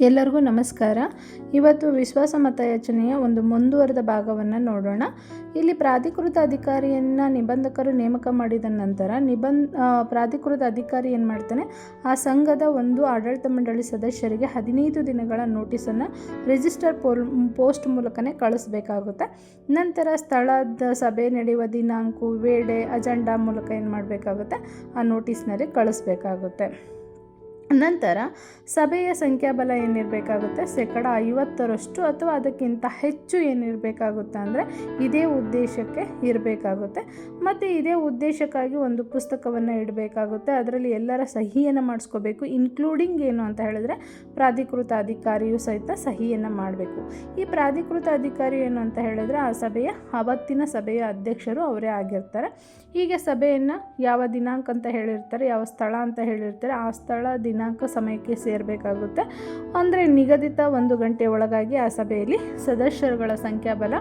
ಎಲ್ಲರಿಗೂ ನಮಸ್ಕಾರ. ಇವತ್ತು ವಿಶ್ವಾಸ ಮತಯಾಚನೆಯ ಒಂದು ಮುಂದುವರೆದ ಭಾಗವನ್ನು ನೋಡೋಣ. ಇಲ್ಲಿ ಪ್ರಾಧಿಕೃತ ಅಧಿಕಾರಿಯನ್ನು ನಿಬಂಧಕರು ನೇಮಕ ಮಾಡಿದ ನಂತರ ನಿಬಂಧ ಪ್ರಾಧಿಕೃತ ಅಧಿಕಾರಿ ಏನು ಮಾಡ್ತಾನೆ? ಆ ಸಂಘದ ಒಂದು ಆಡಳಿತ ಮಂಡಳಿ ಸದಸ್ಯರಿಗೆ ಹದಿನೈದು ದಿನಗಳ ನೋಟಿಸನ್ನು ರಿಜಿಸ್ಟರ್ ಪೋಲ್, ಪೋಸ್ಟ್ ಮೂಲಕನೇ ಕಳಿಸ್ಬೇಕಾಗುತ್ತೆ. ನಂತರ ಸ್ಥಳದ ಸಭೆ ನಡೆಯುವ ದಿನಾಂಕ, ವೇಳೆ, ಅಜೆಂಡಾ ಮೂಲಕ ಏನು ಮಾಡಬೇಕಾಗುತ್ತೆ? ಆ ನೋಟಿಸ್ನಲ್ಲಿ ಕಳಿಸ್ಬೇಕಾಗುತ್ತೆ. ನಂತರ ಸಭೆಯ ಸಂಖ್ಯಾಬಲ ಏನಿರಬೇಕಾಗುತ್ತೆ? ಶೇಕಡ ಐವತ್ತರಷ್ಟು ಅಥವಾ ಅದಕ್ಕಿಂತ ಹೆಚ್ಚು ಏನಿರಬೇಕಾಗುತ್ತೆ ಅಂದರೆ ಇದೇ ಉದ್ದೇಶಕ್ಕೆ ಇರಬೇಕಾಗುತ್ತೆ. ಮತ್ತು ಇದೇ ಉದ್ದೇಶಕ್ಕಾಗಿ ಒಂದು ಪುಸ್ತಕವನ್ನು ಇಡಬೇಕಾಗುತ್ತೆ. ಅದರಲ್ಲಿ ಎಲ್ಲರ ಸಹಿಯನ್ನು ಮಾಡಿಸ್ಕೋಬೇಕು. ಇನ್ಕ್ಲೂಡಿಂಗ್ ಏನು ಅಂತ ಹೇಳಿದ್ರೆ ಪ್ರಾಧಿಕೃತ ಅಧಿಕಾರಿಯು ಸಹಿತ ಸಹಿಯನ್ನು ಮಾಡಬೇಕು. ಈ ಪ್ರಾಧಿಕೃತ ಅಧಿಕಾರಿ ಏನು ಅಂತ ಹೇಳಿದ್ರೆ ಆ ಸಭೆಯ ಅವತ್ತಿನ ಸಭೆಯ ಅಧ್ಯಕ್ಷರು ಅವರೇ ಆಗಿರ್ತಾರೆ. ಹೀಗೆ ಸಭೆಯನ್ನು ಯಾವ ದಿನಾಂಕ ಅಂತ ಹೇಳಿರ್ತಾರೆ, ಯಾವ ಸ್ಥಳ ಅಂತ ಹೇಳಿರ್ತಾರೆ, ಆ ಸ್ಥಳ ದಿನಾಂಕ ಸಮಯಕ್ಕೆ ಸೇರಬೇಕಾಗುತ್ತೆ. ಅಂದರೆ ನಿಗದಿತ ಒಂದು ಗಂಟೆ ಒಳಗಾಗಿ ಆ ಸಭೆಯಲ್ಲಿ ಸದಸ್ಯರುಗಳ ಸಂಖ್ಯಾಬಲ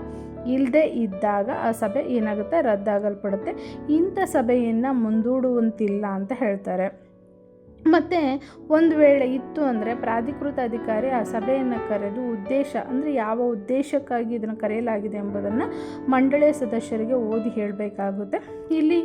ಇಲ್ಲದೆ ಇದ್ದಾಗ ಆ ಸಭೆ ಏನಾಗುತ್ತೆ? ರದ್ದಾಗಲ್ಪಡುತ್ತೆ. ಇಂಥ ಸಭೆಯನ್ನು ಮುಂದೂಡುವಂತಿಲ್ಲ ಅಂತ ಹೇಳ್ತಾರೆ. ಮತ್ತು ಒಂದು ವೇಳೆ ಇತ್ತು ಅಂದರೆ ಪ್ರಾಧಿಕೃತ ಅಧಿಕಾರಿ ಆ ಸಭೆಯನ್ನು ಕರೆದು ಉದ್ದೇಶ ಅಂದರೆ ಯಾವ ಉದ್ದೇಶಕ್ಕಾಗಿ ಇದನ್ನು ಕರೆಯಲಾಗಿದೆ ಎಂಬುದನ್ನು ಮಂಡಳಿಯ ಸದಸ್ಯರಿಗೆ ಓದಿ ಹೇಳಬೇಕಾಗುತ್ತೆ. ಇಲ್ಲಿ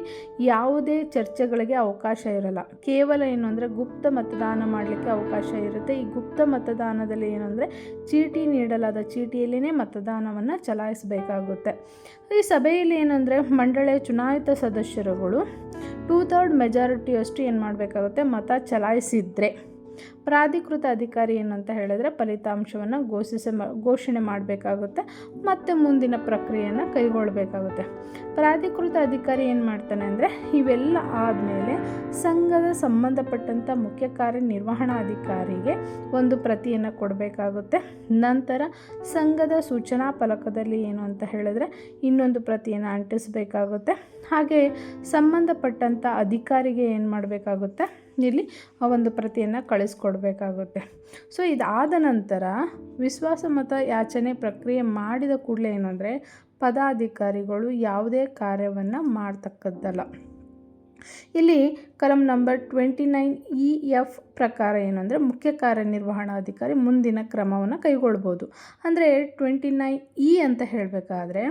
ಯಾವುದೇ ಚರ್ಚೆಗಳಿಗೆ ಅವಕಾಶ ಇರಲ್ಲ. ಕೇವಲ ಏನು ಅಂದರೆ ಗುಪ್ತ ಮತದಾನ ಮಾಡಲಿಕ್ಕೆ ಅವಕಾಶ ಇರುತ್ತೆ. ಈ ಗುಪ್ತ ಮತದಾನದಲ್ಲಿ ಏನು ಅಂದರೆ ಚೀಟಿ ನೀಡಲಾದ ಚೀಟಿಯಲ್ಲಿನೇ ಮತದಾನವನ್ನು ಚಲಾಯಿಸಬೇಕಾಗುತ್ತೆ. ಈ ಸಭೆಯಲ್ಲಿ ಏನಂದರೆ ಮಂಡಳಿಯ ಚುನಾಯಿತ ಸದಸ್ಯರುಗಳು ಟೂ ಥರ್ಡ್ ಮೆಜಾರಿಟಿಯಷ್ಟು ಏನು ಮಾಡಬೇಕಾಗುತ್ತೆ ಮತ ಚಲಾಯಿಸಿದರೆ. ಪ್ರಾಧಿಕೃತ ಅಧಿಕಾರಿ ಏನಂತ ಹೇಳಿದ್ರೆ ಫಲಿತಾಂಶವನ್ನು ಘೋಷಿಸ ಘೋಷಣೆ ಮಾಡಬೇಕಾಗುತ್ತೆ ಮತ್ತು ಮುಂದಿನ ಪ್ರಕ್ರಿಯೆಯನ್ನು ಕೈಗೊಳ್ಳಬೇಕಾಗುತ್ತೆ. ಪ್ರಾಧಿಕೃತ ಅಧಿಕಾರಿ ಏನು ಮಾಡ್ತಾನೆ ಅಂದರೆ ಇವೆಲ್ಲ ಆದಮೇಲೆ ಸಂಘದ ಸಂಬಂಧಪಟ್ಟಂಥ ಮುಖ್ಯ ಕಾರ್ಯನಿರ್ವಹಣಾಧಿಕಾರಿಗೆ ಒಂದು ಪ್ರತಿಯನ್ನು ಕೊಡಬೇಕಾಗುತ್ತೆ. ನಂತರ ಸಂಘದ ಸೂಚನಾ ಫಲಕದಲ್ಲಿ ಏನು ಅಂತ ಹೇಳಿದ್ರೆ ಇನ್ನೊಂದು ಪ್ರತಿಯನ್ನು ಅಂಟಿಸಬೇಕಾಗುತ್ತೆ. ಹಾಗೆ ಸಂಬಂಧಪಟ್ಟಂಥ ಅಧಿಕಾರಿಗೆ ಏನು ಮಾಡಬೇಕಾಗುತ್ತೆ? ಇಲ್ಲಿ ಆ ಒಂದು ಪ್ರತಿಯನ್ನು ಕಳಿಸ್ಕೊಡ್ಬೇಕಾಗುತ್ತೆ. ಸೊ ಇದಾದ ನಂತರ ವಿಶ್ವಾಸಮತ ಯಾಚನೆ ಪ್ರಕ್ರಿಯೆ ಮಾಡಿದ ಕೂಡಲೇ ಏನು ಅಂದರೆ ಪದಾಧಿಕಾರಿಗಳು ಯಾವುದೇ ಕಾರ್ಯವನ್ನು ಮಾಡ್ತಕ್ಕದ್ದಲ್ಲ. ಇಲ್ಲಿ ಕಲಂ number twenty nine E F ಪ್ರಕಾರ ಏನಂದರೆ ಮುಖ್ಯ ಕಾರ್ಯನಿರ್ವಹಣಾಧಿಕಾರಿ ಮುಂದಿನ ಕ್ರಮವನ್ನು ಕೈಗೊಳ್ಬೋದು. ಅಂದರೆ ಟ್ವೆಂಟಿ ನೈನ್ ಇ ಅಂತ ಹೇಳಬೇಕಾದ್ರೆ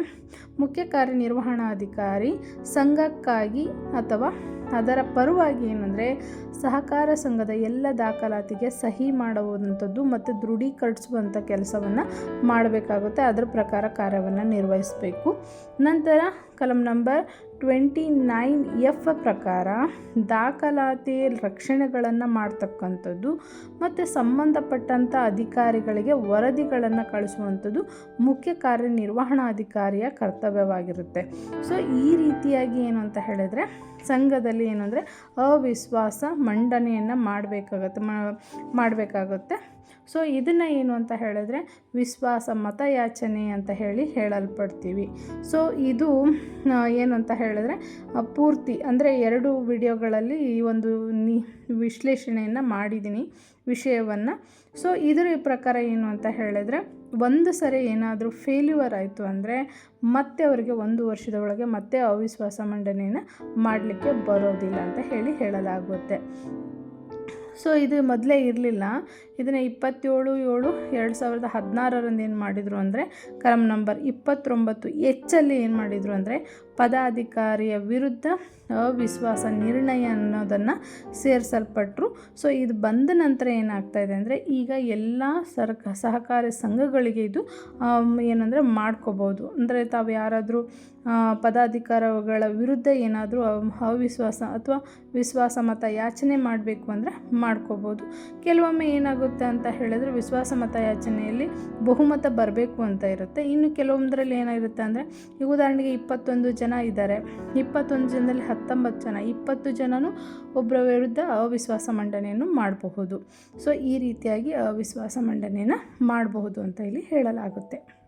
ಮುಖ್ಯ ಕಾರ್ಯನಿರ್ವಹಣಾಧಿಕಾರಿ ಸಂಘಕ್ಕಾಗಿ ಅಥವಾ ಅದರ ಪರವಾಗಿ ಏನಂದರೆ, ಸಹಕಾರ ಸಂಘದ ಎಲ್ಲ ದಾಖಲಾತಿಗೆ ಸಹಿ ಮಾಡುವಂಥದ್ದು ಮತ್ತು ದೃಢೀಕರಿಸುವಂಥ ಕೆಲಸವನ್ನು ಮಾಡಬೇಕಾಗುತ್ತೆ. ಅದರ ಪ್ರಕಾರ ಕಾರ್ಯವನ್ನು ನಿರ್ವಹಿಸಬೇಕು. ನಂತರ ಕಲಂ ನಂಬರ್ ಟ್ವೆಂಟಿ ನೈನ್ ಎಫ್ ಪ್ರಕಾರ ದಾಖಲಾತಿ ರಕ್ಷಣೆಗಳನ್ನು ಮಾಡ್ತಕ್ಕಂಥದ್ದು ಮತ್ತು ಸಂಬಂಧಪಟ್ಟಂಥ ಅಧಿಕಾರಿಗಳಿಗೆ ವರದಿಗಳನ್ನು ಕಳಿಸುವಂಥದ್ದು ಮುಖ್ಯ ಕಾರ್ಯನಿರ್ವಹಣಾಧಿಕಾರಿಯ ಕರ್ತವ್ಯವಾಗಿರುತ್ತೆ. ಸೊ ಈ ರೀತಿಯಾಗಿ ಏನು ಅಂತ ಹೇಳಿದರೆ ಸಂಘದಲ್ಲಿ ಏನಂದರೆ ಅವಿಶ್ವಾಸ ಮಂಡನೆಯನ್ನು ಮಾಡಬೇಕಾಗತ್ತೆ ಮಾಡಬೇಕಾಗುತ್ತೆ. ಸೊ ಇದನ್ನು ಏನು ಅಂತ ಹೇಳಿದ್ರೆ, ವಿಶ್ವಾಸ ಮತಯಾಚನೆ ಅಂತ ಹೇಳಿ ಹೇಳಲ್ಪಡ್ತೀವಿ. ಸೊ ಇದು ಏನಂತ ಹೇಳಿದ್ರೆ ಪೂರ್ತಿ, ಅಂದರೆ ಎರಡು ವಿಡಿಯೋಗಳಲ್ಲಿ ಈ ಒಂದು ನಿ, ವಿಶ್ಲೇಷಣೆಯನ್ನು ಮಾಡಿದ್ದೀನಿ, ವಿಷಯವನ್ನು. ಸೊ ಇದರ ಪ್ರಕಾರ ಏನು ಅಂತ ಹೇಳಿದ್ರೆ, ಒಂದು ಸರಿ ಏನಾದರೂ ಫೇಲ್ಯೂರ್ ಆಯಿತು ಅಂದರೆ, ಮತ್ತೆ ಅವರಿಗೆ ಒಂದು ವರ್ಷದ ಒಳಗೆ ಮತ್ತೆ ಅವಿಶ್ವಾಸ ಮಂಡನೆಯನ್ನು ಮಾಡಲಿಕ್ಕೆ ಬರೋದಿಲ್ಲ ಅಂತ ಹೇಳಿ ಹೇಳಲಾಗುತ್ತೆ. ಸೊ ಇದು ಮೊದಲೇ ಇರಲಿಲ್ಲ. ಇದನ್ನು ಇಪ್ಪತ್ತೇಳು ಏಳು ಎರಡು ಸಾವಿರದ ಹದಿನಾರರಂದು ಏನು ಮಾಡಿದರು ಅಂದರೆ ಕರಮ್ ನಂಬರ್ ಇಪ್ಪತ್ತೊಂಬತ್ತು ಎಚ್ಚಲ್ಲಿ ಏನು ಮಾಡಿದರು ಅಂದರೆ, ಪದಾಧಿಕಾರಿಯ ವಿರುದ್ಧ ಅವಿಶ್ವಾಸ ನಿರ್ಣಯ ಅನ್ನೋದನ್ನು ಸೇರಿಸಲ್ಪಟ್ಟರು ಸೊ ಇದು ಬಂದ ನಂತರ ಏನಾಗ್ತಾ ಇದೆ ಅಂದರೆ, ಈಗ ಎಲ್ಲ ಸರ್ಕ ಸಹಕಾರಿ ಸಂಘಗಳಿಗೆ ಇದು ಏನಂದರೆ ಮಾಡ್ಕೋಬೋದು. ಅಂದರೆ ತಾವು ಯಾರಾದರೂ ಪದಾಧಿಕಾರಗಳ ವಿರುದ್ಧ ಏನಾದರೂ ಅವಿಶ್ವಾಸ ಅಥವಾ ವಿಶ್ವಾಸ ಮತ ಯಾಚನೆ ಮಾಡಬೇಕು ಅಂದರೆ ಮಾಡ್ಕೋಬೋದು. ಕೆಲವೊಮ್ಮೆ ಏನಾಗುತ್ತೆ ಅಂತ ಹೇಳಿದ್ರೆ, ವಿಶ್ವಾಸ ಮತ ಯಾಚನೆಯಲ್ಲಿ ಬಹುಮತ ಬರಬೇಕು ಅಂತ ಇರುತ್ತೆ. ಇನ್ನು ಕೆಲವೊಂದರಲ್ಲಿ ಏನಾಗಿರುತ್ತೆ ಅಂದರೆ ಈಗ ಉದಾಹರಣೆಗೆ ಇಪ್ಪತ್ತೊಂದು ಜನ ಇದ್ದಾರೆ. ಇಪ್ಪತ್ತೊಂದು ಜನದಲ್ಲಿ ಹತ್ತೊಂಬತ್ತು ಜನ, ಇಪ್ಪತ್ತು ಜನನು ಒಬ್ಬರ ವಿರುದ್ಧ ಅವಿಶ್ವಾಸ ಮಂಡನೆಯನ್ನು ಮಾಡಬಹುದು. ಸೊ ಈ ರೀತಿಯಾಗಿ ಅವಿಶ್ವಾಸ ಮಂಡನೆಯನ್ನು ಮಾಡಬಹುದು ಅಂತ ಇಲ್ಲಿ ಹೇಳಲಾಗುತ್ತೆ.